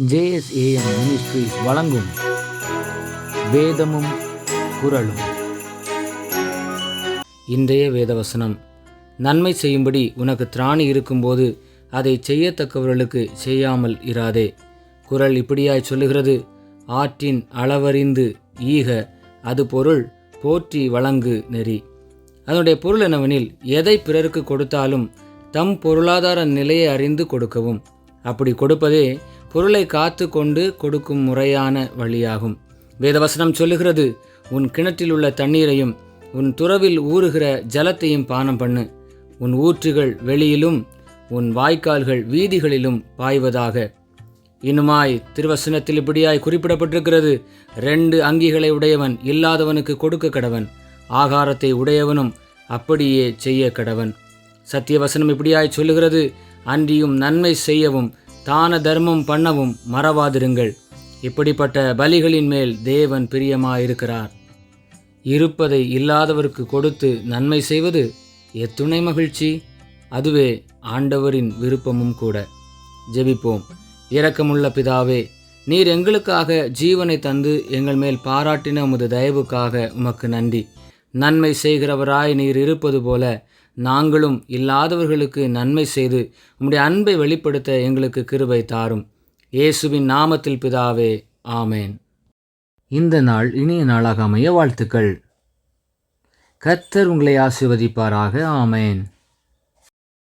JSAM ministries வழங்கும் வேதமும் குரலும் இன்றைய வேதவசனம். நன்மை செய்யும்படி உனக்கு திராணி இருக்கும்போது அதை செய்யத்தக்கவர்களுக்கு செய்யாமல் இராதே. குரல் இப்படியாய் சொல்லுகிறது. ஆற்றின் அளவறிந்து ஈக அது பொருள் போற்றி வழங்கு நெறி. அதனுடைய பொருள் என்னவெனில் எதை பிறருக்கு கொடுத்தாலும் தம் பொருளாதார நிலையை அறிந்து கொடுக்கவும். அப்படி கொடுப்பதே பொருளை காத்து கொண்டு கொடுக்கும் முறையான வழியாகும். வேதவசனம் சொல்லுகிறது உன் கிணற்றில் உள்ள தண்ணீரையும் உன் துறவில் ஊறுகிற ஜலத்தையும் பானம் பண்ணு. உன் ஊற்றுகள் வெளியிலும் உன் வாய்க்கால்கள் வீதிகளிலும் பாய்வதாக. இன்னுமாய் திருவசனத்தில் இப்படியாய் குறிப்பிடப்பட்டிருக்கிறது ரெண்டு அங்கிகளை உடையவன் இல்லாதவனுக்கு கொடுக்க கடவன் ஆகாரத்தை உடையவனும் அப்படியே செய்ய கடவன். சத்தியவசனம் இப்படியாய் சொல்லுகிறது அன்றியும் நன்மை செய்யவும் தான தர்மம் பண்ணவும் மறவாதிருங்கள். இப்படிப்பட்ட பலிகளின் மேல் தேவன் பிரியமாயிருக்கிறார். இருப்பதை இல்லாதவருக்கு கொடுத்து நன்மை செய்வது எத்துணை மகிழ்ச்சி. அதுவே ஆண்டவரின் விருப்பமும் கூட. ஜெபிப்போம். இரக்கமுள்ள பிதாவே நீர் எங்களுக்காக ஜீவனை தந்து எங்கள் மேல் பாராட்டின உமது தயவுக்காக உமக்கு நன்றி. நன்மை செய்கிறவராய் நீர் இருப்பது போல நாங்களும் இல்லாதவர்களுக்கு நன்மை செய்து உம்முடைய அன்பை வெளிப்படுத்த எங்களுக்கு கிருபை தாரும். இயேசுவின் நாமத்தில் பிதாவே ஆமேன். இந்த நாள் இனிய நாளாக அமைய வாழ்த்துக்கள். கர்த்தர் உங்களை ஆசிர்வதிப்பாராக ஆமேன்.